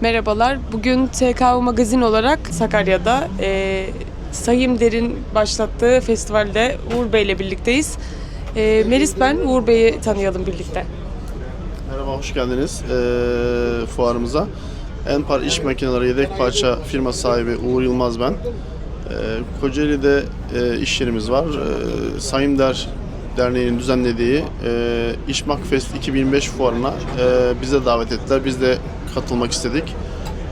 Merhabalar. Bugün TKU Magazin olarak Sakarya'da e, Sayım Der'in başlattığı festivalde Uğur Bey ile birlikteyiz. E, Melis ben, Uğur Bey'i tanıyalım birlikte. Merhaba, hoş geldiniz eee, fuarımıza. Enpar İş Makineleri Yedek Parça firma sahibi Uğur Yılmaz ben. Eee Kocaeli'de eee, iş yerimiz var. Eee Sayım Der Derneği'nin düzenlediği eee İşmak Fest 2025 fuarına eee, bize davet ettiler. Biz de katılmak istedik.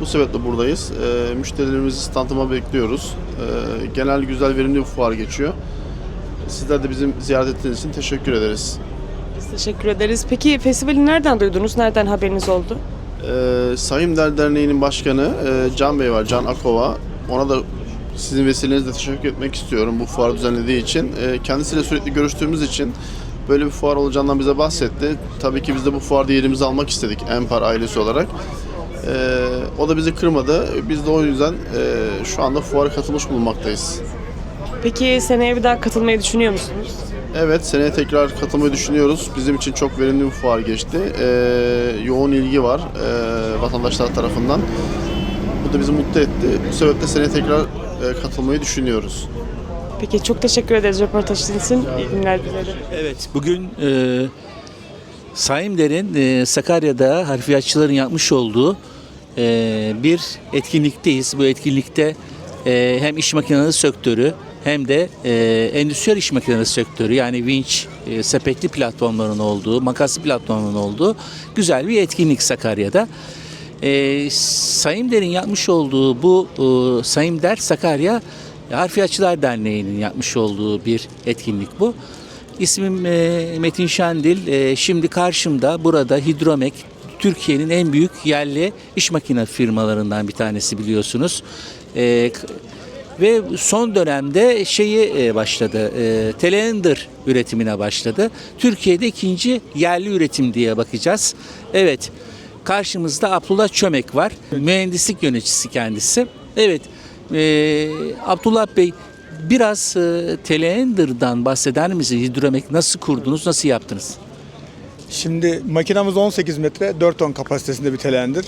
Bu sebeple buradayız. Eee müşterilerimizi standıma bekliyoruz. Eee, genel güzel verimli bir fuar geçiyor. Sizler de bizim ziyaret ettiğiniz için teşekkür ederiz. Biz teşekkür ederiz. Peki festivali nereden duydunuz? Nereden haberiniz oldu? Ee, Sayım Der Derneği'nin başkanı e, Can Bey var, Can Akova. Ona da sizin vesilenizle teşekkür etmek istiyorum bu fuarı düzenlediği için. E, kendisiyle sürekli görüştüğümüz için böyle bir fuar olacağından bize bahsetti. Tabii ki biz de bu fuarda yerimizi almak istedik Empar ailesi olarak. E, o da bizi kırmadı. Biz de o yüzden e, şu anda fuara katılmış bulunmaktayız. Peki seneye bir daha katılmayı düşünüyor musunuz? Evet, seneye tekrar katılmayı düşünüyoruz. Bizim için çok verimli bir fuar geçti. Ee, yoğun ilgi var ee, vatandaşlar tarafından. Bu da bizi mutlu etti. Bu sebeple seneye tekrar e, katılmayı düşünüyoruz. Peki çok teşekkür ederiz röportaj için. İyi günler dilerim. Evet, bugün e, Saimler'in e, Sakarya'da harfiyatçıların yapmış olduğu e, bir etkinlikteyiz. Bu etkinlikte e, hem iş makineleri sektörü hem de e, endüstriyel iş makineleri sektörü yani vinç, e, sepetli platformların olduğu, makaslı platformların olduğu güzel bir etkinlik Sakarya'da. E, Sayımder'in yapmış olduğu bu e, Sayımder Sakarya Harfiyatçılar Derneği'nin yapmış olduğu bir etkinlik bu. İsmim e, Metin Şendil. E, şimdi karşımda burada Hidromek Türkiye'nin en büyük yerli iş makine firmalarından bir tanesi biliyorsunuz. E, ve son dönemde şeyi e, başladı. E, Teleender üretimine başladı. Türkiye'de ikinci yerli üretim diye bakacağız. Evet. Karşımızda Abdullah Çömek var. Mühendislik yöneticisi kendisi. Evet. e, Abdullah Bey biraz e, Teleender'dan bahseder misiniz? Hidromek nasıl kurdunuz, nasıl yaptınız? Şimdi makinamız 18 metre 4 ton kapasitesinde bir telendir.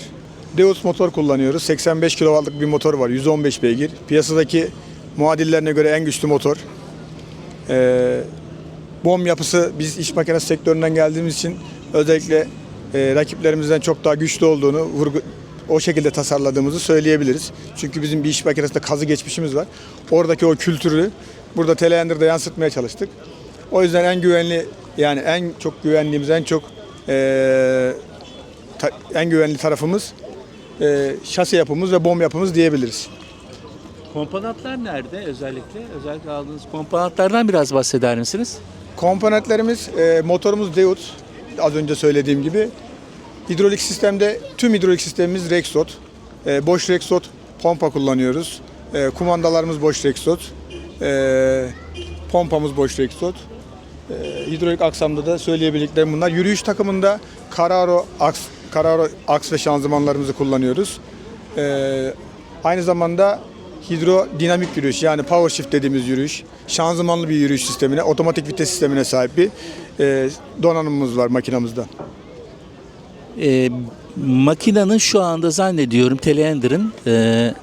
Deus motor kullanıyoruz. 85 kW'lık bir motor var. 115 beygir. Piyasadaki muadillerine göre en güçlü motor. Ee, bom yapısı biz iş makinesi sektöründen geldiğimiz için özellikle e, rakiplerimizden çok daha güçlü olduğunu vurgu, o şekilde tasarladığımızı söyleyebiliriz. Çünkü bizim bir iş makinesinde kazı geçmişimiz var. Oradaki o kültürü burada Teleyender'da yansıtmaya çalıştık. O yüzden en güvenli yani en çok güvenliğimiz en çok eee, ta- en güvenli tarafımız eee şasi yapımız ve bom yapımız diyebiliriz. Komponentler nerede özellikle? Özellikle aldığınız komponentlerden biraz bahseder misiniz? Komponentlerimiz eee, motorumuz Deut az önce söylediğim gibi. Hidrolik sistemde tüm hidrolik sistemimiz Rexot. Eee, boş Rexot pompa kullanıyoruz. Eee, kumandalarımız boş Rexot. Eee, pompamız boş Rexot. Eee, hidrolik aksamda da söyleyebildiklerim bunlar. Yürüyüş takımında Carraro aks, Carraro aks ve şanzımanlarımızı kullanıyoruz. Eee, aynı zamanda hidrodinamik yürüyüş yani power shift dediğimiz yürüyüş, şanzımanlı bir yürüyüş sistemine, otomatik vites sistemine sahip bir eee, donanımımız var makinamızda. E, makinenin şu anda zannediyorum Teleender'ın e,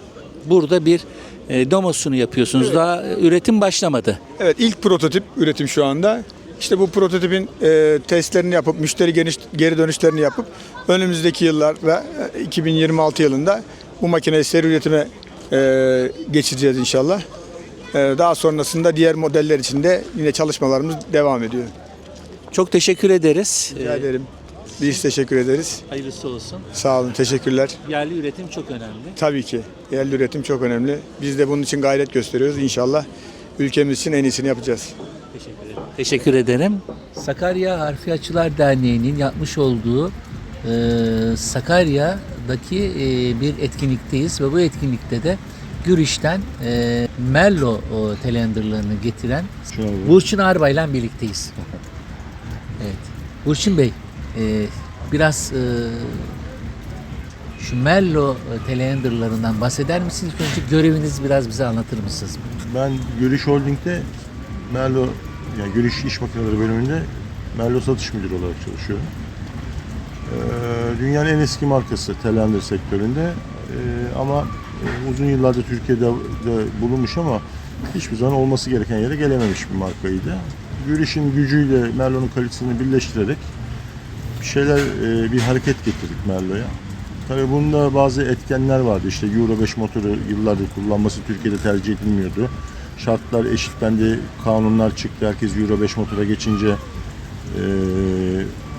burada bir e, demosunu yapıyorsunuz. Daha üretim başlamadı. Evet ilk prototip üretim şu anda. İşte bu prototipin e, testlerini yapıp müşteri geniş, geri dönüşlerini yapıp önümüzdeki yıllarda e, 2026 yılında bu makineyi seri üretime e, geçireceğiz inşallah. E, daha sonrasında diğer modeller için de yine çalışmalarımız devam ediyor. Çok teşekkür ederiz. Rica E, ederim. Biz teşekkür ederiz. hayırlısı olsun. Sağ olun, teşekkürler. Yerli üretim çok önemli. Tabii ki yerli üretim çok önemli. Biz de bunun için gayret gösteriyoruz. İnşallah ülkemiz için en iyisini yapacağız. Teşekkür ederim. Teşekkür ederim. Sakarya Harfiyatçılar Derneği'nin yapmış olduğu e, Sakarya'daki e, bir etkinlikteyiz ve bu etkinlikte de Güriş'ten e, Mello o telenderlarını getiren Burçin Arbay'la birlikteyiz. Evet. Burçin Bey, e, biraz e, şu Mello telenderlarından bahseder misiniz? İlk Önce görevinizi biraz bize anlatır mısınız? Ben Görüş Holding'de Merlo, yani Görüş İş Makineleri bölümünde Merlo satış müdürü olarak çalışıyorum. Ee, dünyanın en eski markası Telender sektöründe. Ee, ama e, uzun yıllardır Türkiye'de de bulunmuş ama hiçbir zaman olması gereken yere gelememiş bir markaydı. Yürüyüşün gücüyle Merlon'un kalitesini birleştirerek bir şeyler, e, bir hareket getirdik Merlo'ya. Tabii bunda bazı etkenler vardı. İşte Euro 5 motoru yıllardır kullanması Türkiye'de tercih edilmiyordu. Şartlar eşitlendi, kanunlar çıktı. Herkes Euro 5 motora geçince e,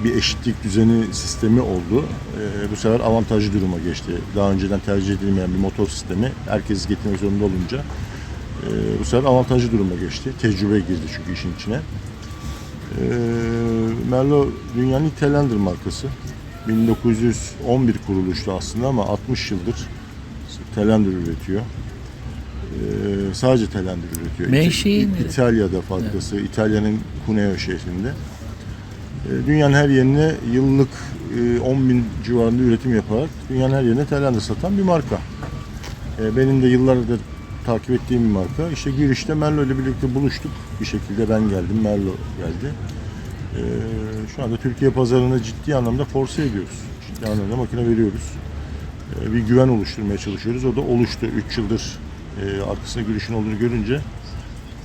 bir eşitlik düzeni sistemi oldu. E, bu sefer avantajlı duruma geçti. Daha önceden tercih edilmeyen bir motor sistemi herkes getirmek zorunda olunca bu sefer avantajlı duruma geçti. Tecrübe girdi çünkü işin içine. E, Merlo dünyanın Telender markası. 1911 kuruluşlu aslında ama 60 yıldır Telender üretiyor. Ee, sadece Telender üretiyor. Menşei? İtalya'da fabrikası, İtalya'nın Cuneo şehrinde. Ee, dünyanın her yerine yıllık e, 10 bin civarında üretim yaparak dünyanın her yerine Telender satan bir marka. Ee, benim de yıllardır takip ettiğim bir marka. İşte girişte Merlo ile birlikte buluştuk. Bir şekilde ben geldim, Merlo geldi. Ee, şu anda Türkiye pazarına ciddi anlamda force ediyoruz. Ciddi anlamda makine veriyoruz. Ee, bir güven oluşturmaya çalışıyoruz. O da oluştu. 3 yıldır e, arkasında Gülüş'ün olduğunu görünce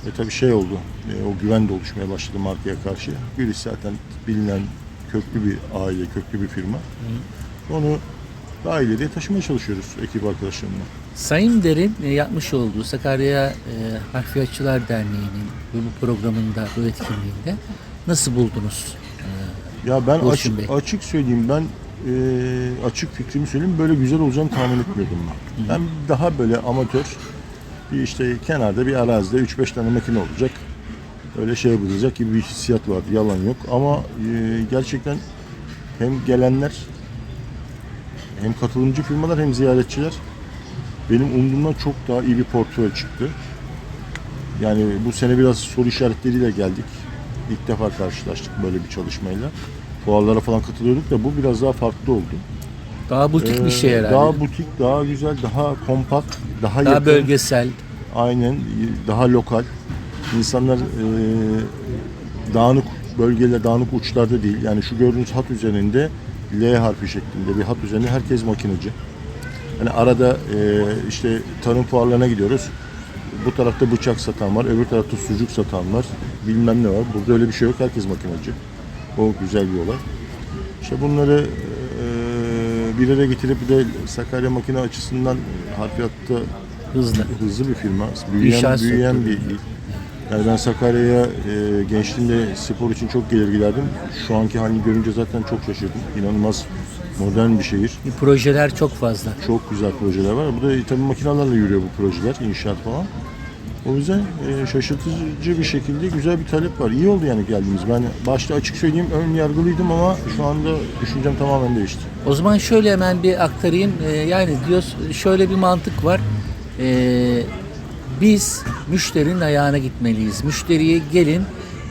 e, tabii şey oldu. e, o güven de oluşmaya başladı markaya karşı. Gülüş zaten bilinen köklü bir aile, köklü bir firma. Onu daha ileriye taşımaya çalışıyoruz ekip arkadaşlarımla. Sayın Der'in e, yapmış olduğu Sakarya e, Harfiyatçılar Derneği'nin bu programında, bu etkinliğinde nasıl buldunuz? Ya ben açık, Bey. açık söyleyeyim ben e, açık fikrimi söyleyeyim böyle güzel olacağını tahmin etmiyordum ben. Ben daha böyle amatör bir işte kenarda bir arazide 3-5 tane makine olacak. Öyle şey yapılacak gibi bir hissiyat vardı yalan yok ama e, gerçekten hem gelenler hem katılımcı firmalar hem ziyaretçiler benim umduğumdan çok daha iyi bir portföy çıktı. Yani bu sene biraz soru işaretleriyle geldik. İlk defa karşılaştık böyle bir çalışmayla. Fuarlara falan katılıyorduk da bu biraz daha farklı oldu. Daha butik bir Ee, şey herhalde. Daha butik, daha güzel, daha kompakt, daha, Daha yakın. bölgesel. Aynen, daha lokal. İnsanlar e, dağınık bölgeler, dağınık uçlarda değil. Yani şu gördüğünüz hat üzerinde L harfi şeklinde bir hat üzerinde herkes makinacı. Hani arada e, işte tarım fuarlarına gidiyoruz. Bu tarafta bıçak satan var, öbür tarafta sucuk satan var. Bilmem ne var. Burada öyle bir şey yok. Herkes makinacı. O güzel bir olay. İşte bunları e, bir araya getirip bir de Sakarya makine açısından harfiyatta Hızlı. hızlı bir firma. Büyüyen, İnşaat büyüyen sektörü. bir. Yani ben Sakarya'ya e, gençliğimde spor için çok gelir giderdim. Şu anki halini görünce zaten çok şaşırdım. İnanılmaz modern bir şehir. Projeler çok fazla. Çok güzel projeler var. Bu da tabii makinelerle yürüyor bu projeler, inşaat falan. O yüzden e, şaşırtıcı bir şekilde güzel bir talep var. İyi oldu yani geldiğimiz. Ben başta açık söyleyeyim ön yargılıydım ama şu anda düşüncem tamamen değişti. O zaman şöyle hemen bir aktarayım. Ee, yani diyoruz şöyle bir mantık var. Ee, biz müşterinin ayağına gitmeliyiz. Müşteriye gelin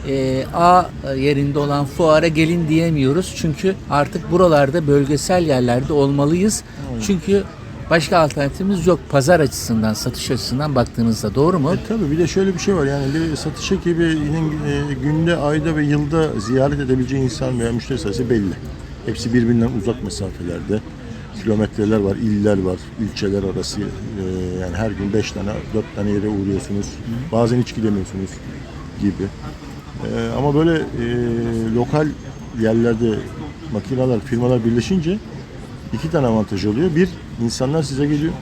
e, A yerinde olan fuara gelin diyemiyoruz. Çünkü artık buralarda bölgesel yerlerde olmalıyız. Çünkü başka alternatifimiz yok. Pazar açısından, satış açısından baktığınızda doğru mu? E tabii bir de şöyle bir şey var yani bir satış ekibinin e, günde, ayda ve yılda ziyaret edebileceği insan veya müşteri sayısı belli. Hepsi birbirinden uzak mesafelerde. Kilometreler var, iller var, ilçeler arası. e, yani her gün 5 tane, 4 tane yere uğruyorsunuz. Bazen hiç gidemiyorsunuz gibi. E, ama böyle e, lokal yerlerde makineler, firmalar birleşince iki tane avantaj oluyor. Bir, insanlar size geliyor.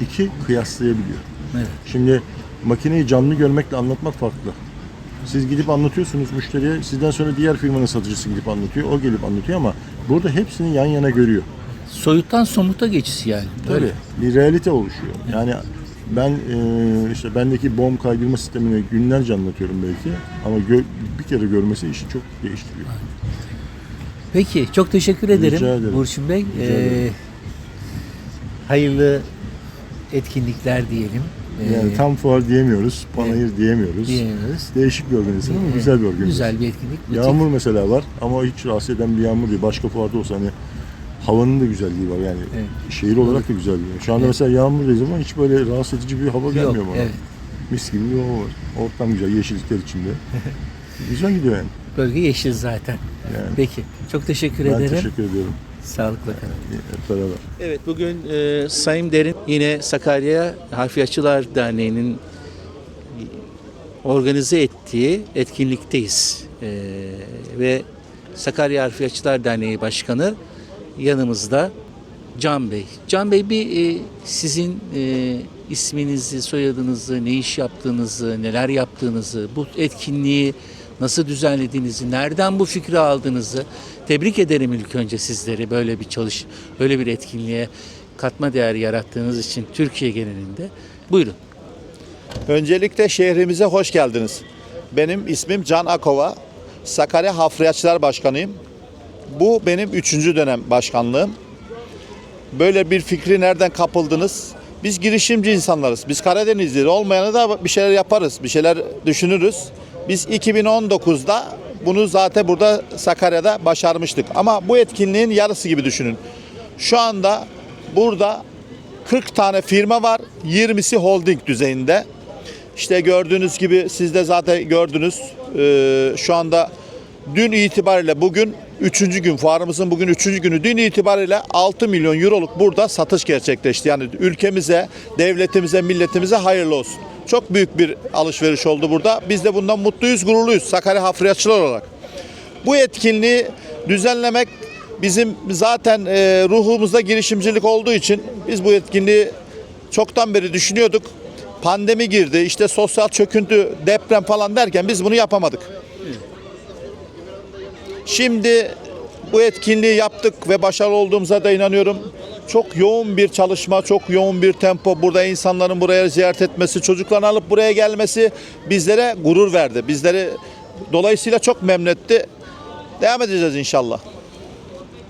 İki, kıyaslayabiliyor. Evet. Şimdi makineyi canlı görmekle anlatmak farklı. Siz gidip anlatıyorsunuz müşteriye, sizden sonra diğer firmanın satıcısı gidip anlatıyor, o gelip anlatıyor ama burada hepsini yan yana görüyor. Soyuttan somuta geçiş yani. Tabii Böyle. bir realite oluşuyor. Yani ben e, işte bendeki bomb kaydırma sistemini günlerce anlatıyorum belki ama gö- bir kere görmesi işi çok değiştiriyor. Peki çok teşekkür ederim ederim. Burçin Bey. Rica ederim. Ee, hayırlı etkinlikler diyelim. Ee, Yani tam fuar diyemiyoruz, panayır diyemiyoruz. diyemiyoruz. Değişik bir organizasyon, mi? güzel bir organizasyon. Güzel bir etkinlik. butik. Yağmur mesela var ama hiç rahatsız eden bir yağmur değil. Başka fuarda olsa hani havanın da güzelliği var yani. Evet. Şehir olarak da güzelliği var. Şu anda Evet. mesela yağmurdayız ama hiç böyle rahatsız edici bir hava gelmiyor Yok, bana. evet. Mis gibi bir hava var. Ortam güzel, yeşillikler içinde. güzel gidiyor yani. Bölge yeşil zaten. yani. Peki. Çok teşekkür Ben ederim. teşekkür ediyorum. Sağlık Bakanı. Hep beraber. Evet bugün e, Sayın Derin yine Sakarya Harfiyatçılar Derneği'nin organize ettiği etkinlikteyiz. E, ve Sakarya Harfiyatçılar Derneği Başkanı yanımızda Can Bey. Can Bey bir e, sizin e, isminizi, soyadınızı, ne iş yaptığınızı, neler yaptığınızı, bu etkinliği nasıl düzenlediğinizi, nereden bu fikri aldığınızı tebrik ederim ilk önce sizleri böyle bir çalış, böyle bir etkinliğe katma değer yarattığınız için Türkiye genelinde. Buyurun. Öncelikle şehrimize hoş geldiniz. Benim ismim Can Akova. Sakarya Hafriyatçılar Başkanıyım. Bu benim üçüncü dönem başkanlığım. Böyle bir fikri nereden kapıldınız? Biz girişimci insanlarız. Biz Karadenizliyiz. Olmayanı da bir şeyler yaparız. Bir şeyler düşünürüz. Biz 2019'da bunu zaten burada Sakarya'da başarmıştık. Ama bu etkinliğin yarısı gibi düşünün. Şu anda burada 40 tane firma var. 20'si holding düzeyinde. İşte gördüğünüz gibi siz de zaten gördünüz. Ee, şu anda dün itibariyle bugün 3. gün fuarımızın bugün 3. günü dün itibariyle 6 milyon euroluk burada satış gerçekleşti. Yani ülkemize, devletimize, milletimize hayırlı olsun. Çok büyük bir alışveriş oldu burada. Biz de bundan mutluyuz, gururluyuz Sakarya Hafriyatçılar olarak. Bu etkinliği düzenlemek bizim zaten e, ruhumuzda girişimcilik olduğu için biz bu etkinliği çoktan beri düşünüyorduk. Pandemi girdi, işte sosyal çöküntü, deprem falan derken biz bunu yapamadık. Şimdi bu etkinliği yaptık ve başarılı olduğumuza da inanıyorum. Çok yoğun bir çalışma, çok yoğun bir tempo. Burada insanların buraya ziyaret etmesi, çocuklarını alıp buraya gelmesi bizlere gurur verdi. Bizleri dolayısıyla çok memnun etti. Devam edeceğiz inşallah.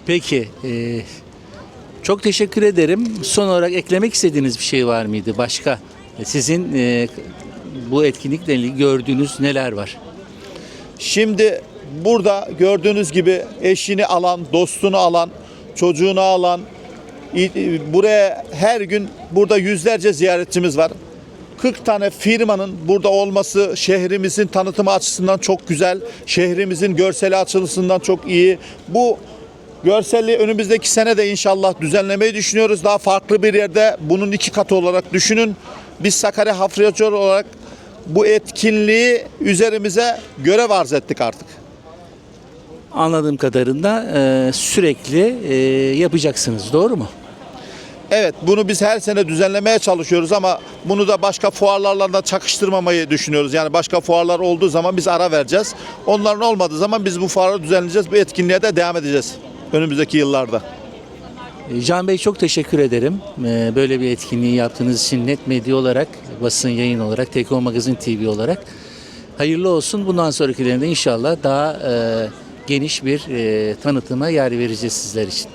Peki. e, çok teşekkür ederim. Son olarak eklemek istediğiniz bir şey var mıydı başka? Sizin e, bu etkinlikle ilgili gördüğünüz neler var? Şimdi burada gördüğünüz gibi eşini alan, dostunu alan, çocuğunu alan, buraya her gün burada yüzlerce ziyaretçimiz var. 40 tane firmanın burada olması şehrimizin tanıtımı açısından çok güzel. Şehrimizin görseli açısından çok iyi. Bu görselliği önümüzdeki sene de inşallah düzenlemeyi düşünüyoruz. Daha farklı bir yerde bunun iki katı olarak düşünün. Biz Sakarya Hafriyatçılar olarak bu etkinliği üzerimize görev arz ettik artık. Anladığım kadarıyla e, sürekli e, yapacaksınız. Doğru mu? Evet bunu biz her sene düzenlemeye çalışıyoruz ama bunu da başka fuarlarla da çakıştırmamayı düşünüyoruz. Yani başka fuarlar olduğu zaman biz ara vereceğiz. Onların olmadığı zaman biz bu fuarı düzenleyeceğiz. Bu etkinliğe de devam edeceğiz önümüzdeki yıllarda. E, Can Bey çok teşekkür ederim. E, Böyle bir etkinliği yaptığınız için Net Medya olarak, basın yayın olarak, TK Magazin TV olarak hayırlı olsun. Bundan sonrakilerinde inşallah daha e, geniş bir e, tanıtıma yer vereceğiz sizler için.